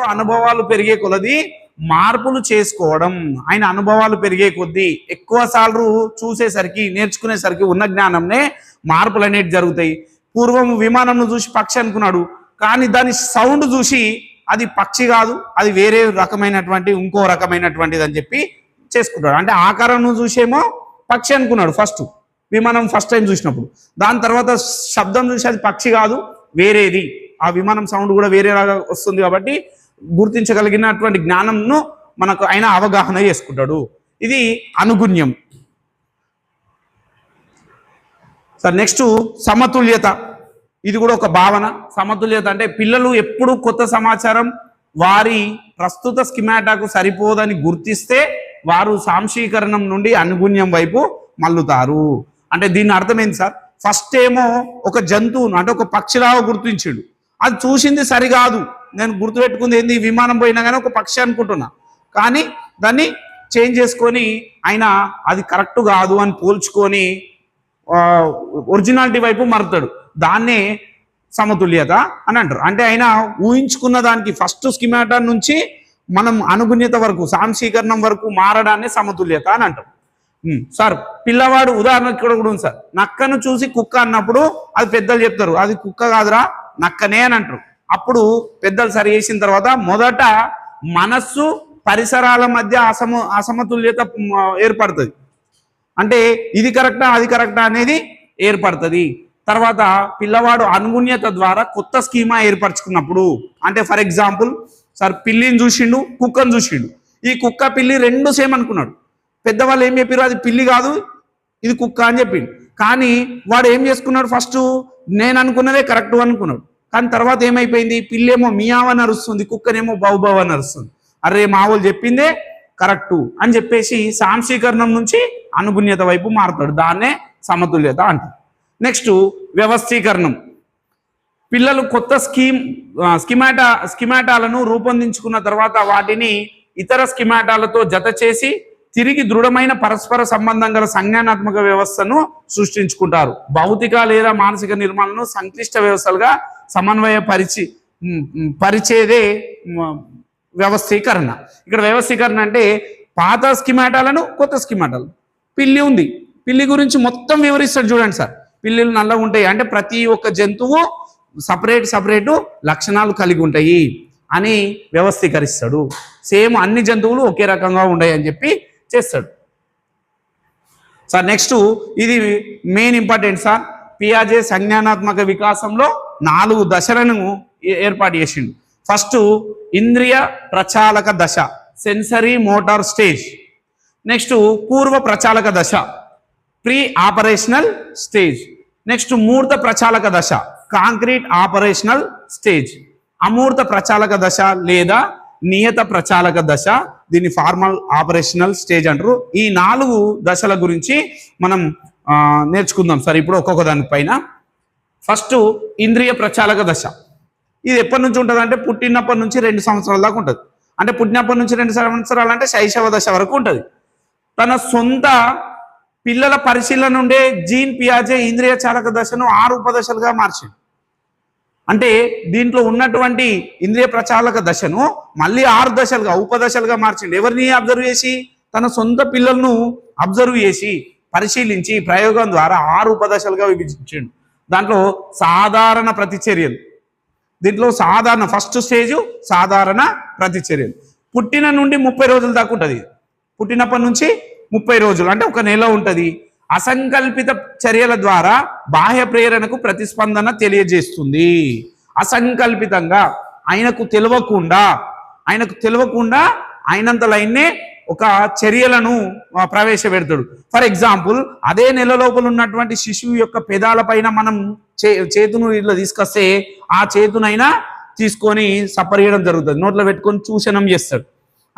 అనుభవాలు పెరిగే కొలది మార్పులు చేసుకోవడం. ఆయన అనుభవాలు పెరిగే కొద్దీ ఎక్కువ సార్లు చూసేసరికి నేర్చుకునేసరికి ఉన్న జ్ఞానంనే మార్పులు అనేవి జరుగుతాయి. పూర్వం విమానంను చూసి పక్షి అనుకున్నాడు. కానీ దాని సౌండ్ చూసి అది పక్షి కాదు అది వేరే రకమైనటువంటి ఇంకో రకమైనటువంటిది అని చెప్పి చేసుకుంటాడు. అంటే ఆకారం చూసేమో పక్షి అనుకున్నాడు ఫస్ట్. విమానం ఫస్ట్ టైం చూసినప్పుడు. దాని తర్వాత శబ్దం చూసి అది పక్షి కాదు వేరేది. ఆ విమానం సౌండ్ కూడా వేరేలాగా వస్తుంది కాబట్టి గుర్తించగలిగినటువంటి జ్ఞానంను మనకు ఆయన అవగాహన చేసుకుంటాడు. ఇది అనుగుణ్యం. సార్ నెక్స్ట్ సమతుల్యత. ఇది కూడా ఒక భావన. సమతుల్యత అంటే పిల్లలు ఎప్పుడు కొత్త సమాచారం వారి ప్రస్తుత స్కిమాటాకు సరిపోదని గుర్తిస్తే వారు సాంశీకరణం నుండి అనుగుణ్యం వైపు మల్లుతారు అంటే దీని అర్థం ఏంటి సార్? ఫస్ట్ ఏమో ఒక జంతువును అంటే ఒక పక్షిలాగా గుర్తించాడు. అది చూసింది సరికాదు నేను గుర్తుపెట్టుకుంది ఏంది? విమానం పోయినా కానీ ఒక పక్షి అనుకుంటున్నా. కానీ దాన్ని చేంజ్ చేసుకొని ఆయన అది కరెక్ట్ కాదు అని పోల్చుకొని ఒరిజినాలిటీ వైపు మరుతాడు. దాన్నే సమతుల్యత అని అంటారు. అంటే ఆయన ఊహించుకున్న దానికి ఫస్ట్ స్కిమాటా నుంచి మనం అనుగుణ్యత వరకు సాంశీకరణం వరకు మారడాన్ని సమతుల్యత అని అంటాం సార్ పిల్లవాడు ఉదాహరణ ఇక్కడ కూడా ఉంది సార్. నక్కను చూసి కుక్క అన్నప్పుడు అది పెద్దలు చెప్తారు. అది కుక్క కాదురా నక్కనే అని అంటారు. అప్పుడు పెద్దలు సరి చేసిన తర్వాత మొదట మనస్సు పరిసరాల మధ్య అసమ అసమతుల్యత ఏర్పడుతుంది. అంటే ఇది కరెక్టా అది కరెక్టా అనేది ఏర్పడుతుంది. తర్వాత పిల్లవాడు అనుగుణ్యత ద్వారా కొత్త స్కీమా ఏర్పరచుకున్నప్పుడు అంటే ఫర్ ఎగ్జాంపుల్ సార్ పిల్లిని చూసిండు కుక్కను చూసిండు. ఈ కుక్క పిల్లి రెండు సేమ్ అనుకున్నాడు. పెద్దవాళ్ళు ఏం చెప్పారు అది పిల్లి కాదు ఇది కుక్క అని చెప్పిండు. కానీ వాడు ఏం చేసుకున్నాడు ఫస్ట్? నేను అనుకున్నదే కరెక్ట్ అనుకున్నాడు. కానీ తర్వాత ఏమైపోయింది? పిల్లేమో మియావ్ అని అరుస్తుంది కుక్కనేమో బౌబవ్ అని అరుస్తుంది అరే మావోలు చెప్పిందే కరెక్టు అని చెప్పేసి సాంశీకరణం నుంచి అనుగుణ్యత వైపు మారుతాడు. దాన్నే సమతుల్యత అంటారు. నెక్స్ట్ వ్యవస్థీకరణం. పిల్లలు కొత్త స్కీమ్ స్కిమాటా స్కిమాటాలను రూపొందించుకున్న తర్వాత వాటిని ఇతర స్కిమాటాలతో జత చేసి తిరిగి దృఢమైన పరస్పర సంబంధం గల సంజ్ఞానాత్మక వ్యవస్థను సృష్టించుకుంటారు. భౌతిక లేదా మానసిక నిర్మాణను సంక్లిష్ట వ్యవస్థలుగా సమన్వయ పరిచి పరిచేదే వ్యవస్థీకరణ. ఇక్కడ వ్యవస్థీకరణ అంటే పాత స్కిమాటాలను కొత్త స్కిమాటాలు. పిల్లి ఉంది. పిల్లి గురించి మొత్తం వివరిస్తాడు చూడండి సార్. పిల్లిలు నల్లగా ఉంటాయి. అంటే ప్రతి ఒక్క జంతువు సపరేట్ సపరేట్ లక్షణాలు కలిగి ఉంటాయి అని వ్యవస్థీకరిస్తాడు. సేమ్ అన్ని జంతువులు ఒకే రకంగా ఉన్నాయి అని చెప్పి చేస్తాడు. సార్ నెక్స్ట్ ఇది మెయిన్ ఇంపార్టెంట్ సార్. పియాజే సంజ్ఞానాత్మక వికాసంలో నాలుగు దశలను ఏ- ఏర్పాటు చేసిండు. ఫస్ట్ ఇంద్రియ ప్రచాలక దశ సెన్సరీ మోటార్ స్టేజ్ నెక్స్ట్ పూర్వ ప్రచాలక దశ ప్రీ ఆపరేషనల్ స్టేజ్ నెక్స్ట్ మూర్త ప్రచాలక దశ కాంక్రీట్ ఆపరేషనల్ స్టేజ్ అమూర్త ప్రచాలక దశ లేదా నియత ప్రచాలక దశ దీన్ని ఫార్మల్ ఆపరేషనల్ స్టేజ్ అంటారు. ఈ నాలుగు దశల గురించి మనం నేర్చుకుందాం సార్ ఇప్పుడు ఒక్కొక్క దానిపైన. ఫస్ట్ ఇంద్రియ ప్రచాలక దశ. ఇది ఎప్పటి నుంచి ఉంటుంది అంటే పుట్టినప్పటి నుంచి రెండు సంవత్సరాల దాకా ఉంటుంది. అంటే పుట్టినప్పటి నుంచి రెండు సంవత్సరాలు అంటే శైశవ దశ వరకు ఉంటుంది. తన సొంత పిల్లల పరిశీలన నుండే జీన్ పియాజే ఇంద్రియ చాలక దశను ఆరు ఉపదశలుగా మార్చింది. అంటే దీంట్లో ఉన్నటువంటి ఇంద్రియ ప్రచాలక దశను మళ్ళీ ఆరు దశలుగా ఉపదశలుగా మార్చిండు. ఎవరిని అబ్జర్వ్ చేసి? తన సొంత పిల్లలను అబ్జర్వ్ చేసి పరిశీలించి ప్రయోగం ద్వారా ఆరు ఉపదశలుగా విభజించిండు. దాంట్లో సాధారణ ప్రతిచర్యలు. దీంట్లో సాధారణ ఫస్ట్ స్టేజ్ సాధారణ ప్రతిచర్యలు. పుట్టిన నుండి ముప్పై రోజుల దాకా ఉంటుంది. పుట్టినప్పటి నుంచి ముప్పై రోజులు. అంటే ఒక నెల ఉంటుంది. అసంకల్పిత చర్యల ద్వారా బాహ్య ప్రేరణకు ప్రతిస్పందన తెలియజేస్తుంది. అసంకల్పితంగా ఆయనకు తెలియకుండా ఆయనకు తెలియకుండా ఆయనంత లైన్నే ఒక చర్యలను ప్రవేశపెడతాడు. ఫర్ ఎగ్జాంపుల్ అదే నెల లోపల ఉన్నటువంటి శిశువు యొక్క పెదాల పైన మనం చే చేతును ఇట్లా తీసుకొస్తే ఆ చేతునైనా తీసుకొని సపరియడం జరుగుతుంది. నోట్లో పెట్టుకొని చూషణం చేస్తాడు.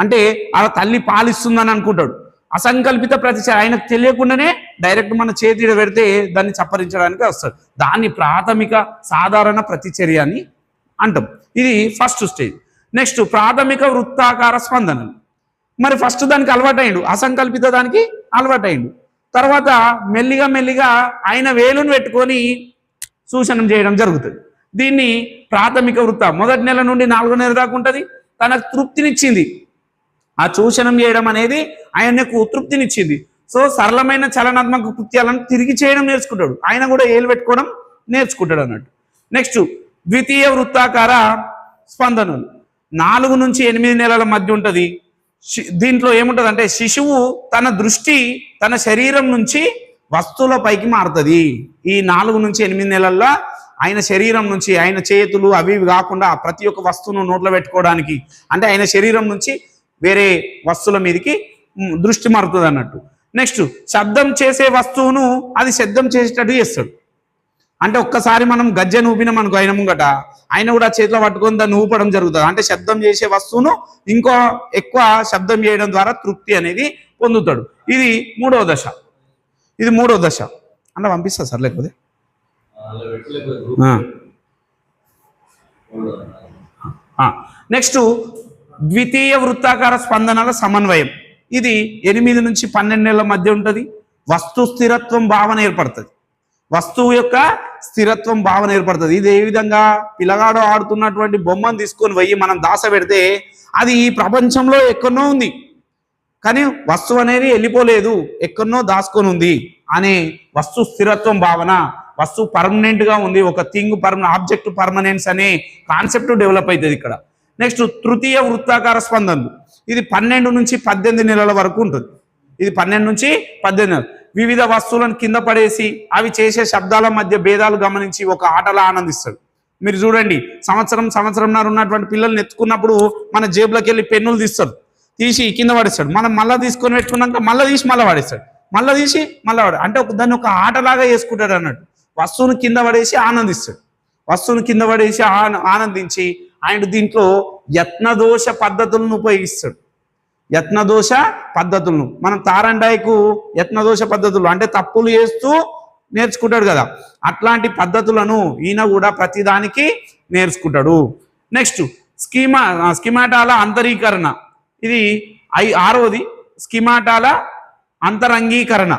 అంటే ఆ తల్లి పాలిస్తుందని అనుకుంటాడు. అసంకల్పిత ప్రతిచర్య ఆయనకు తెలియకుండానే డైరెక్ట్ మన చేతి పెడితే దాన్ని చప్పరించడానికి వస్తుంది దాన్ని ప్రాథమిక సాధారణ ప్రతిచర్య అని అంటాం. ఇది ఫస్ట్ స్టేజ్ నెక్స్ట్ ప్రాథమిక వృత్తాకార స్పందనలు మరి ఫస్ట్ దానికి అలవాటైండు. అసంకల్పిత దానికి అలవాటైండు. తర్వాత మెల్లిగా మెల్లిగా ఆయన వేలును పెట్టుకొని సూచనం చేయడం జరుగుతుంది. దీన్ని ప్రాథమిక వృత్త. మొదటి నెల నుండి నాలుగో నెల దాకా ఉంటుంది. తనకు తృప్తినిచ్చింది. ఆ చూషణం చేయడం అనేది ఆయనకు తృప్తినిచ్చింది సో సరళమైన చలనాత్మక కృత్యాలను తిరిగి చేయడం నేర్చుకుంటాడు. ఆయన కూడా ఏలు పెట్టుకోవడం నేర్చుకుంటాడు అన్నట్టు. నెక్స్ట్ ద్వితీయ వృత్తాకార స్పందనలు. నాలుగు నుంచి ఎనిమిది నెలల మధ్య ఉంటుంది. దీంట్లో ఏముంటుంది అంటే శిశువు తన దృష్టి తన శరీరం నుంచి వస్తువుల పైకి మారుతుంది. ఈ నాలుగు నుంచి ఎనిమిది నెలల్లో ఆయన శరీరం నుంచి ఆయన చేతులు అవి ఇవి కాకుండా ప్రతి ఒక్క వస్తువును నోట్లో పెట్టుకోవడానికి అంటే ఆయన శరీరం నుంచి వేరే వస్తువుల మీదకి దృష్టి మారుతుంది అన్నట్టు. నెక్స్ట్ శబ్దం చేసే వస్తువును అది శబ్దం చేసేటట్టు చేస్తాడు. అంటే ఒక్కసారి మనం గజ్జెను ఊపినాం అనుకో ఆయన ముంగట ఆయన కూడా చేతిలో పట్టుకొని దాన్ని ఊపడం జరుగుతుంది. అంటే శబ్దం చేసే వస్తువును ఇంకో ఎక్కువ శబ్దం చేయడం ద్వారా తృప్తి అనేది పొందుతాడు. ఇది మూడవ దశ. ఇది మూడవ దశ. అంటే పంపిస్తా సార్ లేకపోతే. నెక్స్ట్ ద్వితీయ వృత్తాకార స్పందనల సమన్వయం. ఇది ఎనిమిది నుంచి పన్నెండు నెలల మధ్య ఉంటుంది. వస్తు స్థిరత్వం భావన ఏర్పడుతుంది. వస్తువు యొక్క స్థిరత్వం భావన ఏర్పడుతుంది. ఇది ఏ విధంగా? పిల్లగాడు ఆడుతున్నటువంటి బొమ్మను తీసుకొని పోయి మనం దాస పెడితే అది ఈ ప్రపంచంలో ఎక్కడనో ఉంది. కానీ వస్తువు అనేది వెళ్ళిపోలేదు. ఎక్కడనో దాచుకొని ఉంది అనే వస్తు స్థిరత్వం భావన వస్తువు పర్మనెంట్గా ఉంది. ఒక థింగ్ పర్మ ఆబ్జెక్ట్ పర్మనెన్స్ అనే కాన్సెప్ట్ డెవలప్ అవుతుంది ఇక్కడ. నెక్స్ట్ తృతీయ వృత్తాకార స్పందనలు. ఇది పన్నెండు నుంచి పద్దెనిమిది నెలల వరకు ఉంటుంది. ఇది పన్నెండు నుంచి పద్దెనిమిది నెలలు. వివిధ వస్తువులను కింద పడేసి అవి చేసే శబ్దాల మధ్య భేదాలు గమనించి ఒక ఆటలా ఆనందిస్తాడు మీరు చూడండి సంవత్సరం సంవత్సరంన్నర ఉన్నటువంటి పిల్లల్ని ఎత్తుకున్నప్పుడు మన జేబులోకి వెళ్ళి పెన్నులు తీస్తాడు. తీసి కింద పడేస్తాడు. మనం మళ్ళీ తీసుకొని పెట్టుకున్నాక మళ్ళీ తీసి మళ్ళీ పడేస్తాడు. మళ్ళీ తీసి మళ్ళీ పడే అంటే ఒక దాన్ని ఒక ఆటలాగా వేసుకుంటాడు అన్నట్టు. వస్తువును కింద పడేసి ఆనందిస్తాడు. వస్తువును కింద పడేసి ఆనందించి ఆయన దీంట్లో యత్నదోష పద్ధతులను ఉపయోగిస్తాడు. యత్నదోష పద్ధతులను. మనం తారండాయికు యత్నదోష పద్ధతులు అంటే తప్పులు చేస్తూ నేర్చుకుంటాడు కదా. అట్లాంటి పద్ధతులను ఈయన కూడా ప్రతిదానికి నేర్చుకుంటాడు. నెక్స్ట్ స్కీమా స్కిమాటాల అంతరీకరణ. ఇది ఐ ఆరవది స్కిమాటాల అంతరంగీకరణ.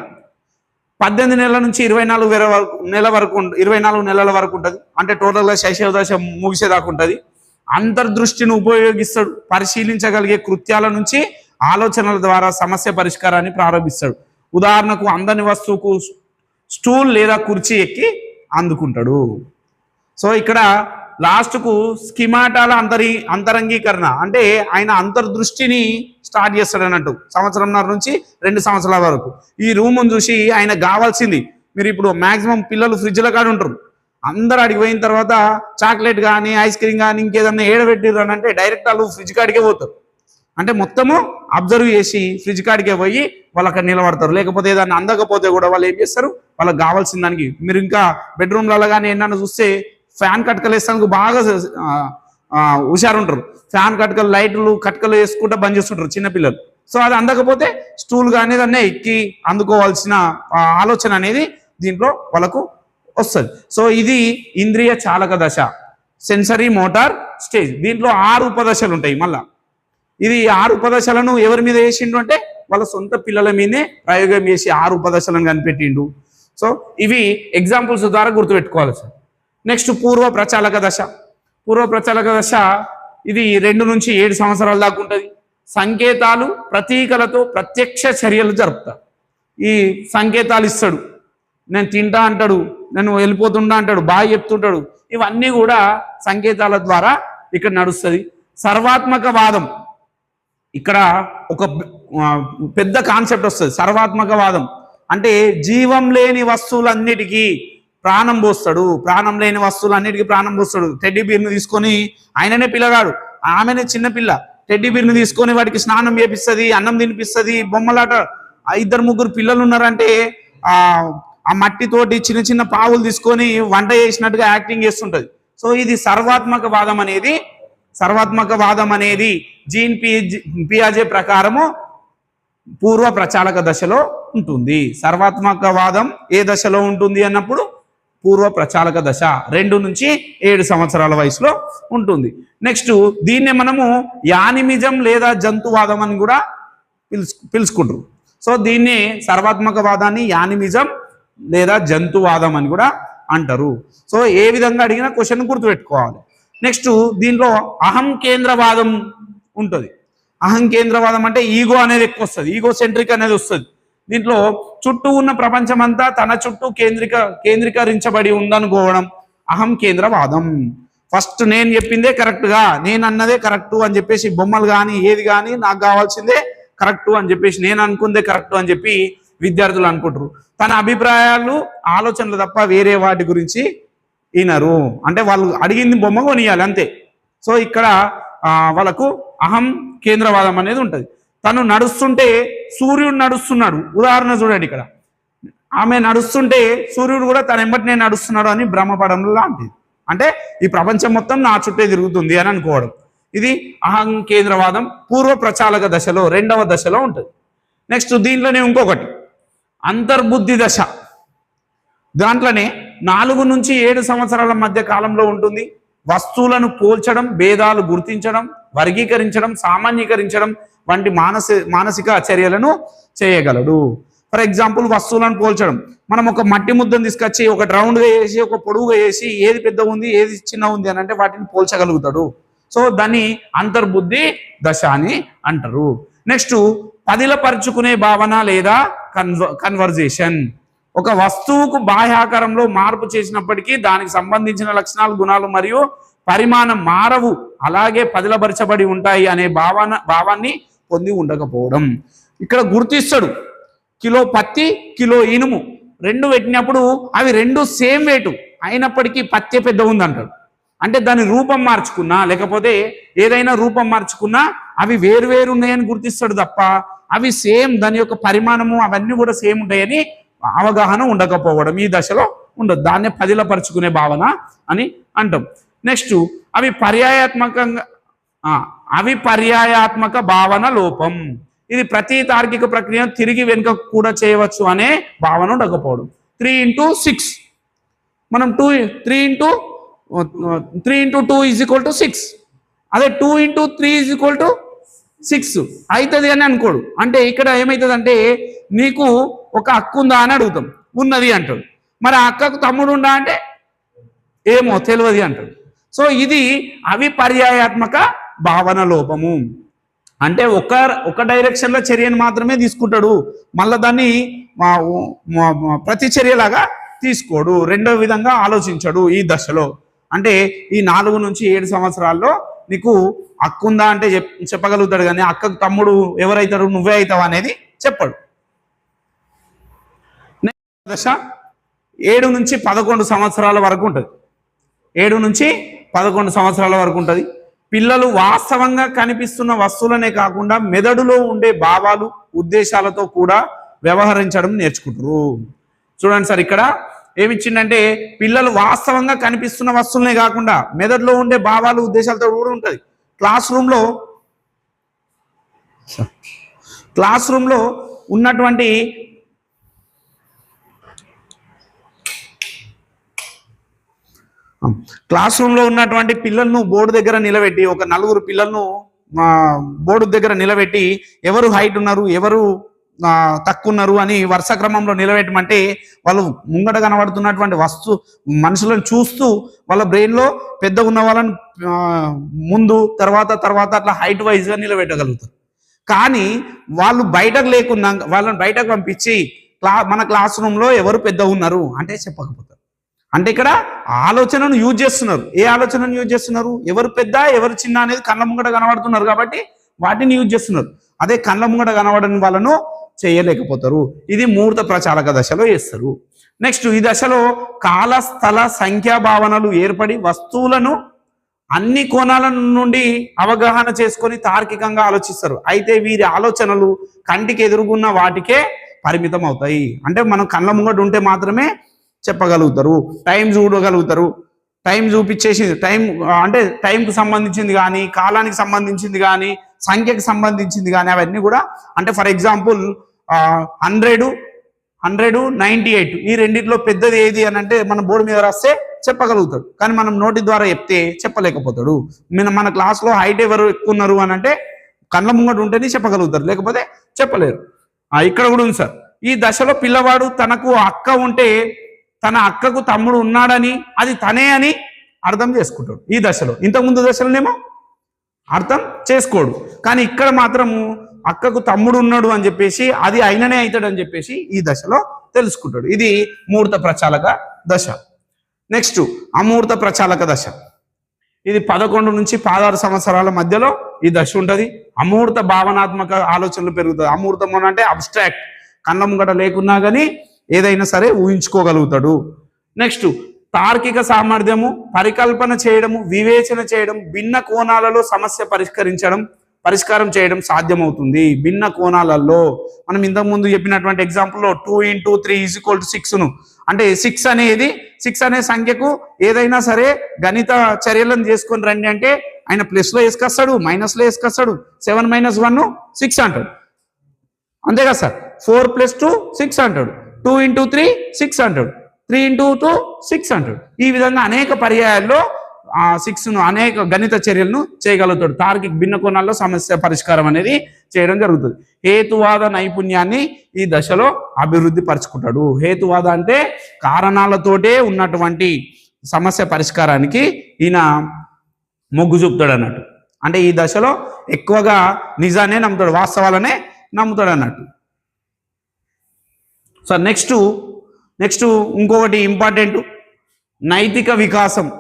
పద్దెనిమిది నెలల నుంచి ఇరవై నాలుగు వేల వరకు నెల వరకు ఇరవై నాలుగు నెలల వరకు ఉంటుంది. అంటే టోటల్గా శైశవ దశ ముగిసేదాకా ఉంటుంది. అంతర్దృష్టిని ఉపయోగిస్తాడు పరిశీలించగలిగే కృత్యాల నుంచి ఆలోచనల ద్వారా సమస్య పరిష్కారాన్ని ప్రారంభిస్తాడు. ఉదాహరణకు అందని వస్తువుకు స్టూల్ లేదా కుర్చీ ఎక్కి అందుకుంటాడు. సో ఇక్కడ లాస్ట్కు స్కిమాటాల అంతరి అంతరంగీకరణ అంటే ఆయన అంతర్దృష్టిని స్టార్ట్ చేస్తాడు అన్నట్టు సంవత్సరంన్నర నుంచి రెండు సంవత్సరాల వరకు. ఈ రూమును చూసి ఆయన కావాల్సింది మీరు ఇప్పుడు మ్యాక్సిమం పిల్లలు ఫ్రిడ్జ్ల కాడ ఉంటారు అందరు అడిగిపోయిన తర్వాత చాక్లెట్ కానీ ఐస్ క్రీమ్ కానీ ఇంకేదన్నా ఏడబెట్టిర్రు అని అంటే డైరెక్ట్ వాళ్ళు ఫ్రిడ్జ్ కాడికే పోతారు. అంటే మొత్తము అబ్జర్వ్ చేసి ఫ్రిడ్జ్ కాడికే పోయి వాళ్ళు అక్కడ నిలబడతారు. లేకపోతే ఏదన్నా అందకపోతే కూడా వాళ్ళు ఏం చేస్తారు? వాళ్ళకి కావాల్సిన దానికి. మీరు ఇంకా బెడ్రూమ్లలో కానీ ఏంటన్నా చూస్తే ఫ్యాన్ కట్కలు బాగా హుషారుంటారు హుషారు ఉంటారు ఫ్యాన్ కట్కలు లైట్లు కట్కలు వేసుకుంటూ బంద్ చేస్తుంటారు చిన్నపిల్లలు సో అది అందకపోతే స్టూల్ కానీ దాన్ని ఎక్కి అందుకోవాల్సిన ఆలోచన అనేది దీంట్లో వాళ్ళకు వస్తుంది. సో ఇది ఇంద్రియ చాలక దశ. సెన్సరీ మోటార్ స్టేజ్ దీంట్లో ఆరు ఉపదశలు ఉంటాయి మళ్ళా. ఇది ఆరు ఉపదశలను ఎవరి మీద వేసిండు అంటే వాళ్ళ సొంత పిల్లల మీదే ప్రయోగం చేసి ఆరు ఉపదశలను కనిపెట్టిండు. సో ఇవి ఎగ్జాంపుల్స్ ద్వారా గుర్తుపెట్టుకోవాలి సార్. నెక్స్ట్ పూర్వ ప్రచాలక దశ. పూర్వ ప్రచాలక దశ ఇది రెండు నుంచి ఏడు సంవత్సరాల దాకా ఉంటుంది. సంకేతాలు ప్రతీకలతో ప్రత్యక్ష చర్యలు జరుపుతారు. ఈ సంకేతాలు ఇస్తాడు. నేను తింటా అంటాడు నేను వెళ్ళిపోతుంటా అంటాడు బాగా చెప్తుంటాడు. ఇవన్నీ కూడా సంకేతాల ద్వారా ఇక్కడ నడుస్తుంది. సర్వాత్మక వాదం ఇక్కడ ఒక పెద్ద కాన్సెప్ట్ వస్తుంది. సర్వాత్మక వాదం అంటే జీవం లేని వస్తువులన్నిటికీ ప్రాణం పోస్తాడు. ప్రాణం లేని వస్తువులన్నిటికీ ప్రాణం పోస్తాడు. టెడ్డి బీర్ను తీసుకొని ఆయననే పిల్లగాడు. ఆమెనే చిన్నపిల్ల టెడ్డి బీర్ను తీసుకొని వాడికి స్నానం చేపిస్తుంది అన్నం తినిపిస్తుంది బొమ్మలాట. ఇద్దరు ముగ్గురు పిల్లలు ఉన్నారంటే ఆ ఆ మట్టితోటి చిన్న చిన్న పావులు తీసుకొని వంట చేసినట్టుగా యాక్టింగ్ చేస్తుంటది. సో ఇది సర్వాత్మక వాదం అనేది సర్వాత్మక వాదం అనేది జీన్ పి పియాజే ప్రకారము పూర్వ ప్రచాలక దశలో ఉంటుంది. సర్వాత్మక వాదం ఏ దశలో ఉంటుంది అన్నప్పుడు పూర్వ ప్రచాలక దశ రెండు నుంచి ఏడు సంవత్సరాల వయసులో ఉంటుంది. నెక్స్ట్ దీన్నే మనము యానిమిజం లేదా జంతువాదం అని కూడా పిలుచు పిలుచుకుంటారు. సో దీన్ని సర్వాత్మక వాదాన్ని యానిమిజం లేదా జంతువాదం అని కూడా అంటారు. సో ఏ విధంగా అడిగినా క్వశ్చన్ గుర్తుపెట్టుకోవాలి. నెక్స్ట్ దీంట్లో అహం కేంద్రవాదం ఉంటుంది. అహం కేంద్రవాదం అంటే ఈగో అనేది ఎక్కువ వస్తుంది. ఈగో సెంట్రిక్ అనేది వస్తుంది. దీంట్లో చుట్టూ ఉన్న ప్రపంచం అంతా తన చుట్టూ కేంద్రిక కేంద్రీకరించబడి ఉందనుకోవడం అహం కేంద్రవాదం. ఫస్ట్ నేను చెప్పిందే కరెక్ట్గా నేను అన్నదే కరెక్ట్ అని చెప్పేసి బొమ్మలు కానీ ఏది కానీ నాకు కావాల్సిందే కరెక్ట్ అని చెప్పేసి నేను అనుకుందే కరెక్ట్ అని చెప్పి విద్యార్థులు అనుకుంటారు. తన అభిప్రాయాలు ఆలోచనలు తప్ప వేరే వాటి గురించి వినరు అంటే వాళ్ళు అడిగింది బొమ్మ కొనియాలి అంతే. సో ఇక్కడ వాళ్ళకు అహం కేంద్రవాదం అనేది ఉంటుంది. తను నడుస్తుంటే సూర్యుడు నడుస్తున్నాడు. ఉదాహరణ చూడండి ఇక్కడ. ఆమె నడుస్తుంటే సూర్యుడు కూడా తన ఎంబటి నేను నడుస్తున్నాడు అని భ్రమపడం లాంటిది. అంటే ఈ ప్రపంచం మొత్తం నా చుట్టే తిరుగుతుంది అని అనుకోవడం. ఇది అహం కేంద్రవాదం పూర్వ ప్రచాలక దశలో రెండవ దశలో ఉంటుంది. నెక్స్ట్ దీంట్లోనే ఇంకొకటి. అంతర్బుద్ధి దశ. దాంట్లోనే నాలుగు నుంచి ఏడు సంవత్సరాల మధ్య కాలంలో ఉంటుంది. వస్తువులను పోల్చడం భేదాలు గుర్తించడం వర్గీకరించడం సామాన్యీకరించడం వంటి మానసి మానసిక చర్యలను చేయగలడు. ఫర్ ఎగ్జాంపుల్ వస్తువులను పోల్చడం. మనం ఒక మట్టి ముద్దను తీసుకొచ్చి ఒక రౌండ్గా వేసి ఒక పొడువుగా వేసి ఏది పెద్ద ఉంది ఏది చిన్న ఉంది అని అంటే వాటిని పోల్చగలుగుతాడు. సో దాన్ని అంతర్బుద్ధి దశ అని అంటారు. నెక్స్ట్ పదిలపరుచుకునే భావన లేదా కన్వ కన్వర్జేషన్ ఒక వస్తువుకు బాహ్యాకారంలో మార్పు చేసినప్పటికీ దానికి సంబంధించిన లక్షణాలు గుణాలు మరియు పరిమాణం మారవు. అలాగే పదిలపరచబడి ఉంటాయి అనే భావన భావాన్ని పొంది ఉండకపోవడం. ఇక్కడ గుర్తిస్తాడు. కిలో పత్తి కిలో ఇనుము. రెండు పెట్టినప్పుడు అవి రెండు సేమ్ వేటు అయినప్పటికీ పత్తి పెద్ద ఉందంటాడు. అంటే దాని రూపం మార్చుకున్నా లేకపోతే ఏదైనా రూపం మార్చుకున్నా అవి వేరు వేరు ఉన్నాయని గుర్తిస్తాడు తప్ప అవి సేమ్ దాని యొక్క పరిమాణము అవన్నీ కూడా సేమ్ ఉంటాయని అవగాహన ఉండకపోవడం ఈ దశలో ఉండదు. దాన్నే పదిలపరుచుకునే భావన అని అంటాం. నెక్స్ట్ అవి పర్యాయాత్మకంగా అవి పర్యాయాత్మక భావన లోపం. ఇది ప్రతి తార్కిక ప్రక్రియను తిరిగి వెనుక కూడా చేయవచ్చు అనే భావన ఉండకపోవడం. త్రీ ఇంటూ సిక్స్ మనం two three into three into two is equal to six అదే two into three is equal to six అవుతుంది అని అనుకోడు. అంటే ఇక్కడ ఏమవుతుంది అంటే నీకు ఒక అక్కు ఉందా అని అడుగుతాం. ఉన్నది అంటాడు. మరి ఆ అక్కకు తమ్ముడు ఉందా అంటే ఏమో తెలియదు అంటాడు. సో ఇది అవిపర్యాయాత్మక భావన లోపము. అంటే ఒక ఒక డైరెక్షన్లో చర్యను మాత్రమే తీసుకుంటాడు. మళ్ళీ దాన్ని ప్రతిచర్యలాగా ప్రతి చర్యలాగా తీసుకోడు. రెండో విధంగా ఆలోచించడు ఈ దశలో. అంటే ఈ నాలుగు నుంచి ఏడు సంవత్సరాల్లో నీకు అక్కుందా అంటే చెప్ చెప్పగలుగుతాడు కానీ అక్కకు తమ్ముడు ఎవరైతాడు నువ్వే అవుతావు అనేది చెప్పడు. దశ ఏడు నుంచి పదకొండు సంవత్సరాల వరకు ఉంటుంది. ఏడు నుంచి పదకొండు సంవత్సరాల వరకు ఉంటుంది. పిల్లలు వాస్తవంగా కనిపిస్తున్న వస్తువులనే కాకుండా మెదడులో ఉండే భావాలు ఉద్దేశాలతో కూడా వ్యవహరించడం నేర్చుకుంటారు చూడండి సార్ ఇక్కడ ఏమిచ్చిందంటే పిల్లలు వాస్తవంగా కనిపిస్తున్న వస్తువులనే కాకుండా మెదడులో ఉండే భావాలు ఉద్దేశాలతో కూడా ఉంటుంది. క్లాస్ రూమ్లో క్లాస్ రూమ్లో ఉన్నటువంటి క్లాస్ రూమ్లో ఉన్నటువంటి పిల్లలను బోర్డు దగ్గర నిలబెట్టి ఒక నలుగురు పిల్లలను బోర్డు దగ్గర నిలబెట్టి ఎవరు హైట్ ఉన్నారు ఎవరు తక్కువన్నారు అని వరుస క్రమంలో నిలబెట్టమంటే వాళ్ళు ముంగట కనబడుతున్నటువంటి వస్తు మనుషులను చూస్తూ వాళ్ళ బ్రెయిన్లో పెద్ద పెద్దగా ఉన్న వాళ్ళని ముందు తర్వాత తర్వాత అట్లా హైట్ వైజ్గా నిలబెట్టగలుగుతారు. కానీ వాళ్ళు బయటకు లేకుండా వాళ్ళని బయటకు పంపించి క్లా మన క్లాస్ రూమ్లో ఎవరు పెద్ద ఉన్నారు అంటే చెప్పకపోతారు అంటే ఇక్కడ ఆలోచనను యూజ్ చేస్తున్నారు. ఏ ఆలోచనను యూజ్ చేస్తున్నారు? ఎవరు పెద్ద ఎవరు చిన్న అనేది కళ్ళ ముంగట కనబడుతున్నారు కాబట్టి వాటిని యూజ్ చేస్తున్నారు. అదే కళ్ళ ముంగట కనబడని వాళ్ళను చేయలేకపోతారు. ఇది ముహూర్త ప్రచారక దశలో చేస్తారు. నెక్స్ట్ ఈ దశలో కాల స్థల సంఖ్యా భావనలు ఏర్పడి వస్తువులను అన్ని కోణాల నుండి అవగాహన చేసుకొని తార్కికంగా ఆలోచిస్తారు. అయితే వీరి ఆలోచనలు కంటికి ఎదురుగున్న వాటికే పరిమితం అవుతాయి అంటే మనం కళ్ళ ముంగట ఉంటే మాత్రమే చెప్పగలుగుతారు. టైం చూడగలుగుతారు. టైం చూపించేసి టైం అంటే టైంకి సంబంధించింది కానీ కాలానికి సంబంధించింది కానీ సంఖ్యకి సంబంధించింది కానీ అవన్నీ కూడా అంటే for example hundred hundred ninety eight. ఈ రెండిట్లో పెద్దది ఏది అని అంటే మన బోర్డు మీద రాస్తే చెప్పగలుగుతాడు. కానీ మనం నోటి ద్వారా చెప్తే చెప్పలేకపోతాడు. మన మన క్లాస్లో హైట్ ఎవరు ఎక్కువ ఉన్నారు అని అంటే కళ్ళ ముంగట ఉంటేనే చెప్పగలుగుతారు. లేకపోతే చెప్పలేరు. ఇక్కడ కూడా ఉంది సార్. ఈ దశలో పిల్లవాడు తనకు అక్క ఉంటే తన అక్కకు తమ్ముడు ఉన్నాడని అది తనే అని అర్థం చేసుకుంటాడు. ఈ దశలో. ఇంతకుముందు దశలోనేమో అర్థం చేసుకోడు. కానీ ఇక్కడ మాత్రము అక్కకు తమ్ముడు ఉన్నాడు అని చెప్పేసి అది అయిననే అవుతాడు అని చెప్పేసి ఈ దశలో తెలుసుకుంటాడు. ఇది ముహూర్త ప్రచాలక దశ. నెక్స్ట్ అమూర్త ప్రచాలక దశ. ఇది పదకొండు నుంచి పదహారు సంవత్సరాల మధ్యలో ఈ దశ ఉంటుంది. అమూర్త భావనాత్మక ఆలోచనలు పెరుగుతాయి. అమూర్తం అంటే అబ్స్ట్రాక్ట్ కళ్ళ ముంగట లేకున్నా కానీ ఏదైనా సరే ఊహించుకోగలుగుతాడు. నెక్స్ట్ తార్కిక సామర్థ్యము పరికల్పన చేయడము వివేచన చేయడం భిన్న కోణాలలో సమస్య పరిష్కరించడం పరిష్కారం చేయడం సాధ్యమవుతుంది. భిన్న కోణాలలో మనం ఇంతకుముందు చెప్పినటువంటి ఎగ్జాంపుల్లో two into three is equal to సిక్స్ను అంటే సిక్స్ అనేది సిక్స్ అనే సంఖ్యకు ఏదైనా సరే గణిత చర్యలను చేసుకొని రండి అంటే ఆయన ప్లస్లో వేసుకొస్తాడు మైనస్లో వేసుకొస్తాడు సెవెన్ మైనస్ వన్ సిక్స్ అంటాడు. అంతే కదా sir? Four plus two six అంటాడు. టూ ఇంటూ త్రీ సిక్స్ అంటాడు. త్రీ ఇంటూ టూ సిక్స్ అంటాడు. ఈ విధంగా అనేక పర్యాయాల్లో ఆ సిక్స్ను అనేక గణిత చర్యలను చేయగలుగుతాడు. తార్కిక భిన్న కోణాల్లో సమస్య పరిష్కారం అనేది చేయడం జరుగుతుంది. హేతువాద నైపుణ్యాన్ని ఈ దశలో అభివృద్ధి పరుచుకుంటాడు. హేతువాద అంటే కారణాలతోటే ఉన్నటువంటి సమస్య పరిష్కారానికి ఈయన మొగ్గు చూపుతాడు అన్నట్టు. అంటే ఈ దశలో ఎక్కువగా నిజానే నమ్ముతాడు వాస్తవాలనే నమ్ముతాడు అన్నట్టు. సో నెక్స్ట్ నెక్స్ట్ ఇంకొకటి ఇంపార్టెంట్ నైతిక వికాసం.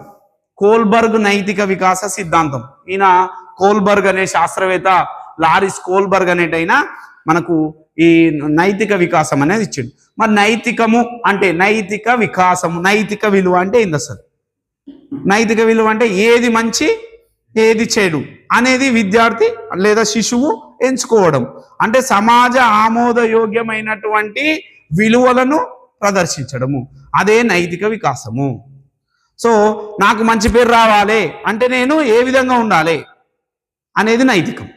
కోల్బర్గ్ నైతిక వికాస సిద్ధాంతం. ఈయన కోల్బర్గ్ అనే శాస్త్రవేత్త లారిస్ కోల్బర్గ్ అనేటైనా మనకు ఈ నైతిక వికాసం అనేది ఇచ్చిండు. మరి నైతికము అంటే నైతిక వికాసము నైతిక విలువ అంటే ఏంది అసలు? నైతిక విలువ అంటే ఏది మంచి ఏది చెడు అనేది విద్యార్థి లేదా శిశువు ఎంచుకోవడం. అంటే సమాజ ఆమోదయోగ్యమైనటువంటి విలువలను ప్రదర్శించడము. అదే నైతిక వికాసము. సో నాకు మంచి పేరు రావాలి అంటే నేను ఏ విధంగా ఉండాలి అనేది నైతికం.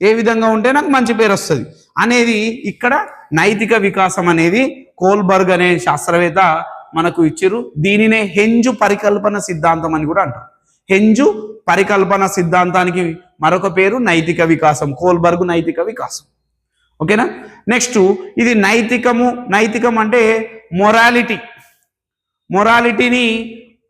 ఏ విధంగా ఉంటే నాకు మంచి పేరు వస్తుంది. అనేది ఇక్కడ నైతిక వికాసం అనేది కోల్బర్గ్ అనే శాస్త్రవేత్త మనకు ఇచ్చారు దీనినే హెంజు పరికల్పన సిద్ధాంతం అని కూడా అంటారు. హెంజు పరికల్పన సిద్ధాంతానికి మరొక పేరు నైతిక వికాసం కోల్బర్గ్ నైతిక వికాసం. ఓకేనా? నెక్స్ట్ ఇది నైతికము నైతికం అంటే మొరాలిటీ. మొరాలిటీని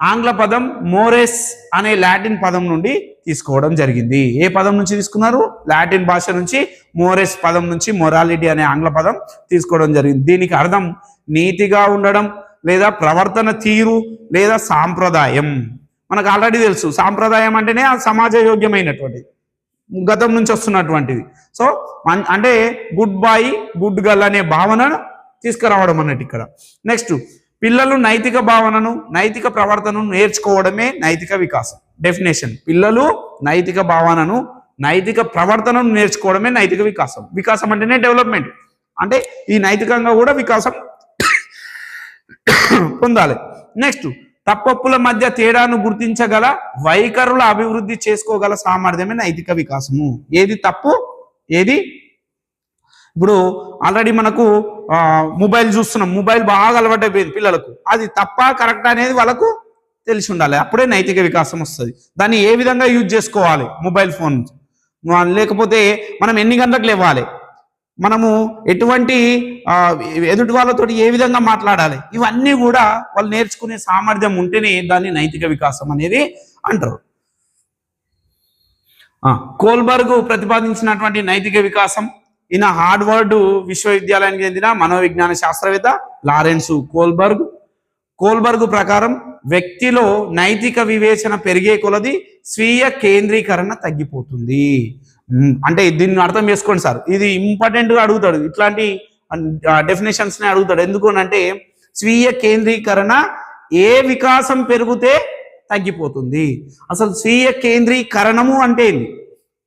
ఆంగ్ల పదం మోరెస్ అనే లాటిన్ పదం నుండి తీసుకోవడం జరిగింది. ఏ పదం నుంచి తీసుకున్నారు? లాటిన్ భాష నుంచి మోరెస్ పదం నుంచి మొరాలిటీ అనే ఆంగ్ల పదం తీసుకోవడం జరిగింది. దీనికి అర్థం నీతిగా ఉండడం లేదా ప్రవర్తన తీరు లేదా సాంప్రదాయం. మనకు ఆల్రెడీ తెలుసు. సాంప్రదాయం అంటేనే ఆ సమాజ యోగ్యమైనటువంటిది గతం నుంచి వస్తున్నటువంటిది. సో మన్- అంటే గుడ్ బాయ్ గుడ్ గర్ల్ అనే భావనను తీసుకురావడం అన్నట్టు ఇక్కడ. నెక్స్ట్ పిల్లలు నైతిక భావనను నైతిక ప్రవర్తనను నేర్చుకోవడమే నైతిక వికాసం. డెఫినేషన్ పిల్లలు నైతిక భావనను నైతిక ప్రవర్తనను నేర్చుకోవడమే నైతిక వికాసం. వికాసం అంటేనే డెవలప్మెంట్ అంటే ఈ నైతికంగా కూడా వికాసం పొందాలి. నెక్స్ట్ తప్పప్పుల మధ్య తేడాను గుర్తించగల వైఖరుల అభివృద్ధి చేసుకోగల సామర్థ్యమే నైతిక వికాసము. ఏది తప్పు ఏది ఇప్పుడు ఆల్రెడీ మనకు మొబైల్ చూస్తున్నాం. మొబైల్ బాగా అలవాటైపోయింది పిల్లలకు. అది తప్ప కరెక్ట్ అనేది వాళ్ళకు తెలిసి ఉండాలి. అప్పుడే నైతిక వికాసం వస్తుంది. దాన్ని ఏ విధంగా యూజ్ చేసుకోవాలి? మొబైల్ ఫోన్ లేకపోతే మనం ఎన్ని గంటలకు లేవాలి? మనము ఎటువంటి ఎదుటి వాళ్ళతో ఏ విధంగా మాట్లాడాలి? ఇవన్నీ కూడా వాళ్ళు నేర్చుకునే సామర్థ్యం ఉంటేనే దాన్ని నైతిక వికాసం అనేది అంటారు. కోల్బర్గ్ ప్రతిపాదించినటువంటి నైతిక వికాసం ఈయన హార్డ్వర్డ్ విశ్వవిద్యాలయానికి చెందిన మనోవిజ్ఞాన శాస్త్రవేత్త లారెన్స్ కోల్బర్గ్. కోల్బర్గ్ ప్రకారం వ్యక్తిలో నైతిక వివేచన పెరిగే కొలది స్వీయ కేంద్రీకరణ తగ్గిపోతుంది. అంటే దీన్ని అర్థం చేసుకోండి సార్. ఇది ఇంపార్టెంట్గా అడుగుతాడు. ఇట్లాంటి డెఫినేషన్స్ని అడుగుతాడు. ఎందుకు అంటే స్వీయ కేంద్రీకరణ ఏ వికాసం పెరిగితే తగ్గిపోతుంది. అసలు స్వీయ కేంద్రీకరణము అంటే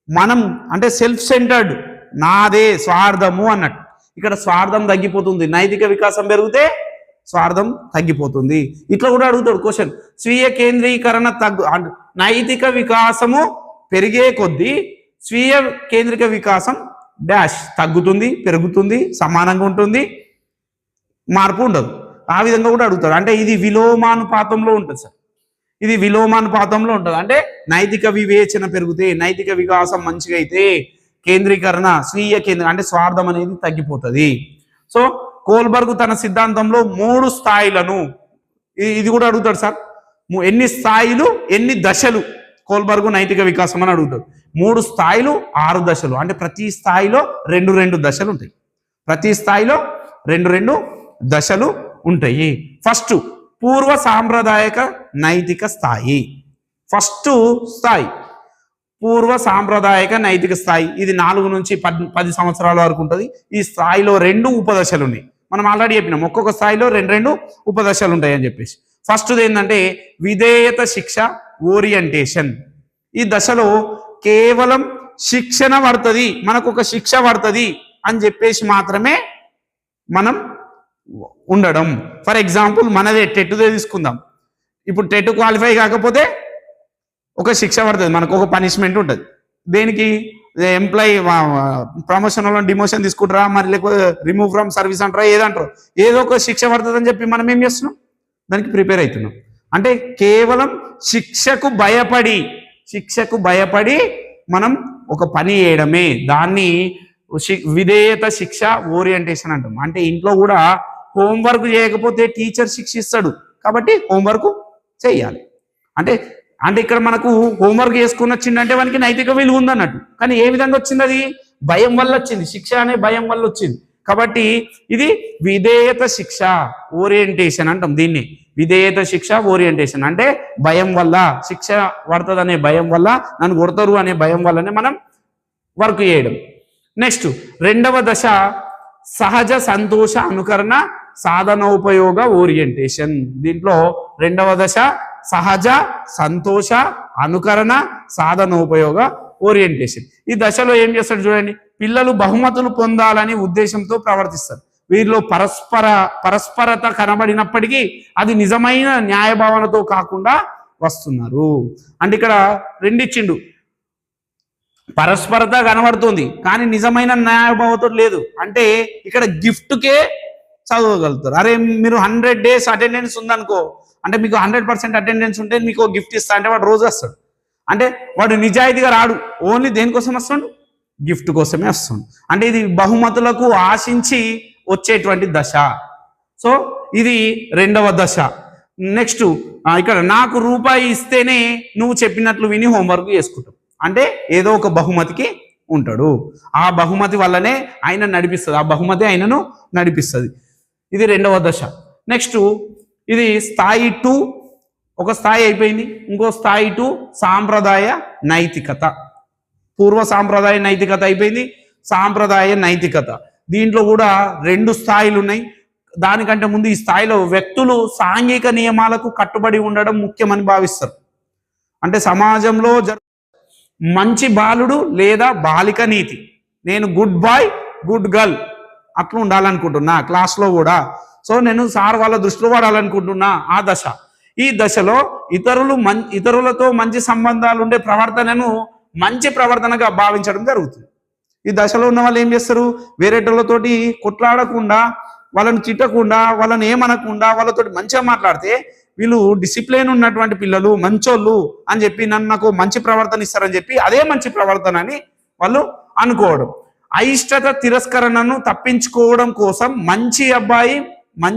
మనం అంటే సెల్ఫ్ సెంటర్డ్ నాదే స్వార్థము అన్నట్టు. ఇక్కడ స్వార్థం తగ్గిపోతుంది. నైతిక వికాసం పెరిగితే స్వార్థం తగ్గిపోతుంది. ఇట్లా కూడా అడుగుతాడు క్వశ్చన్. స్వీయ కేంద్రీకరణ తగ్గు నైతిక వికాసము పెరిగే కొద్దీ స్వీయ కేంద్రిక వికాసం డాష్ తగ్గుతుంది పెరుగుతుంది సమానంగా ఉంటుంది మార్పు ఉండదు. ఆ విధంగా కూడా అడుగుతాడు. అంటే ఇది విలోమానుపాతంలో ఉంటుంది సార్. ఇది విలోమానుపాతంలో ఉంటుంది. అంటే నైతిక వివేచన పెరిగితే నైతిక వికాసం మంచిగా అయితే కేంద్రీకరణ స్వీయ కేంద్ర అంటే స్వార్థం అనేది తగ్గిపోతుంది. సో కోల్బర్గ్ తన సిద్ధాంతంలో మూడు స్థాయిలను ఇది కూడా అడుగుతాడు సార్. ఎన్ని స్థాయిలు ఎన్ని దశలు కోల్బర్గ్ నైతిక వికాసం అని అడుగుతాడు. మూడు స్థాయిలు ఆరు దశలు. అంటే ప్రతి స్థాయిలో రెండు రెండు దశలు ఉంటాయి. ప్రతి స్థాయిలో రెండు రెండు దశలు ఉంటాయి. ఫస్ట్ పూర్వ సాంప్రదాయక నైతిక స్థాయి. ఫస్ట్ స్థాయి. పూర్వ సాంప్రదాయక నైతిక స్థాయి. ఇది నాలుగు నుంచి పది పది సంవత్సరాల వరకు ఉంటుంది. ఈ స్థాయిలో రెండు ఉపదశలు ఉన్నాయి. మనం ఆల్రెడీ చెప్పినాం. ఒక్కొక్క స్థాయిలో రెండు రెండు ఉపదశలు ఉంటాయి అని చెప్పేసి. ఫస్ట్ది ఏంటంటే విధేయత శిక్ష ఓరియంటేషన్. ఈ దశలో కేవలం శిక్షణ పడుతుంది. మనకు ఒక శిక్ష పడుతుంది అని చెప్పేసి మాత్రమే మనం ఉండడం. ఫర్ ఎగ్జాంపుల్ మనదే టెట్టుదే తీసుకుందాం. ఇప్పుడు టెట్ క్వాలిఫై కాకపోతే ఒక శిక్ష పడుతుంది మనకు ఒక పనిష్మెంట్ ఉంటుంది. దేనికి? ఎంప్లాయీ ప్రమోషన్ వల్ల డిమోషన్ తీసుకుంటారా మరి లేకపోతే రిమూవ్ ఫ్రమ్ సర్వీస్ అంటారా ఏదంటారు ఏదో ఒక శిక్ష పడుతుంది చెప్పి మనం ఏం చేస్తున్నాం? దానికి ప్రిపేర్ అవుతున్నాం. అంటే కేవలం శిక్షకు భయపడి శిక్షకు భయపడి మనం ఒక పని చేయడమే. దాన్ని శి- విధేయత శిక్ష ఓరియంటేషన్ అంటాం. అంటే ఇంట్లో కూడా హోంవర్క్ చేయకపోతే టీచర్ శిక్షిస్తాడు. కాబట్టి హోంవర్క్ చేయాలి. అంటే అంటే ఇక్కడ మనకు హోంవర్క్ చేసుకుని వచ్చిందంటే వానికి నైతిక విలువ ఉందన్నట్టు. కానీ ఏ విధంగా వచ్చింది అది? భయం వల్ల వచ్చింది. శిక్ష అనే భయం వల్ల వచ్చింది. కాబట్టి ఇది విధేయత శిక్ష ఓరియంటేషన్ అంటాం దీన్ని. విధేయత శిక్ష ఓరియంటేషన్ అంటే భయం వల్ల శిక్ష పడుతుంది అనే భయం వల్ల నన్ను కొడతారు అనే భయం వల్లనే మనం వర్క్ చేయడం. నెక్స్ట్ రెండవ దశ సహజ సంతోష అనుకరణ సాధనోపయోగ ఓరియంటేషన్ దీంట్లో రెండవ దశ సహజ సంతోష అనుకరణ సాధనోపయోగ ఓరియంటేషన్ ఈ దశలో ఏం చేస్తాడు చూడండి పిల్లలు బహుమతులు పొందాలని ఉద్దేశంతో ప్రవర్తిస్తారు. వీరిలో పరస్పర పరస్పరత కనబడినప్పటికీ అది నిజమైన న్యాయభావనతో కాకుండా వస్తున్నారు. అంటే ఇక్కడ రెండిచ్చిండు. పరస్పరత కనబడుతుంది కానీ నిజమైన న్యాయభావతో లేదు. అంటే ఇక్కడ గిఫ్ట్కే చదవగలుగుతారు. అరే మీరు హండ్రెడ్ డేస్ అటెండెన్స్ ఉందనుకో అంటే మీకు హండ్రెడ్ పర్సెంట్ అటెండెన్స్ ఉంటే మీకు గిఫ్ట్ ఇస్తా అంటే వాడు రోజు వస్తాడు. అంటే వాడు నిజాయితీగా రాడు. ఓన్లీ దేనికోసం వస్తాడు? గిఫ్ట్ కోసమే వస్తుంది అంటే ఇది బహుమతులకు ఆశించి వచ్చేటువంటి దశ. సో ఇది రెండవ దశ. నెక్స్ట్ ఇక్కడ నాకు రూపాయి ఇస్తేనే నువ్వు చెప్పినట్లు విని హోంవర్క్ చేసుకుంటావు. అంటే ఏదో ఒక బహుమతికి ఉంటాడు. ఆ బహుమతి వల్లనే ఆయన నడిపిస్తుంది ఆ బహుమతి ఆయనను నడిపిస్తుంది. ఇది రెండవ దశ. నెక్స్ట్ ఇది స్థాయి టూ ఒక స్థాయి అయిపోయింది. ఇంకో స్థాయి టూ సాంప్రదాయ నైతికత. పూర్వ సాంప్రదాయ నైతికత అయిపోయింది సాంప్రదాయ నైతికత. దీంట్లో కూడా రెండు స్థాయిలు ఉన్నాయి. దానికంటే ముందు ఈ స్థాయిలో వ్యక్తులు సాంఘిక నియమాలకు కట్టుబడి ఉండడం ముఖ్యమని భావిస్తారు. అంటే సమాజంలో మంచి బాలుడు లేదా బాలిక నీతి. నేను గుడ్ బాయ్ గుడ్ గర్ల్ అట్లా ఉండాలనుకుంటున్నా క్లాస్లో కూడా. సో నేను సార్ వాళ్ళ దృష్టిలో పడాలనుకుంటున్నా ఆ దశ. ఈ దశలో ఇతరులు మం ఇతరులతో మంచి సంబంధాలు ఉండే ప్రవర్తనను మంచి ప్రవర్తనగా భావించడం జరుగుతుంది. ఈ దశలో ఉన్న వాళ్ళు ఏం చేస్తారు? వేరేటోళ్ళతోటి కొట్లాడకుండా వాళ్ళని తిట్టకుండా వాళ్ళని ఏమనకుండా వాళ్ళతోటి మంచిగా మాట్లాడితే వీళ్ళు డిసిప్లిన్ ఉన్నటువంటి పిల్లలు మంచోళ్ళు అని చెప్పి నన్ను నాకు మంచి ప్రవర్తన ఇస్తారని చెప్పి అదే మంచి ప్రవర్తన అని వాళ్ళు అనుకోవడం. అయిష్టత తిరస్కరణను తప్పించుకోవడం కోసం మంచి అబ్బాయి మంచి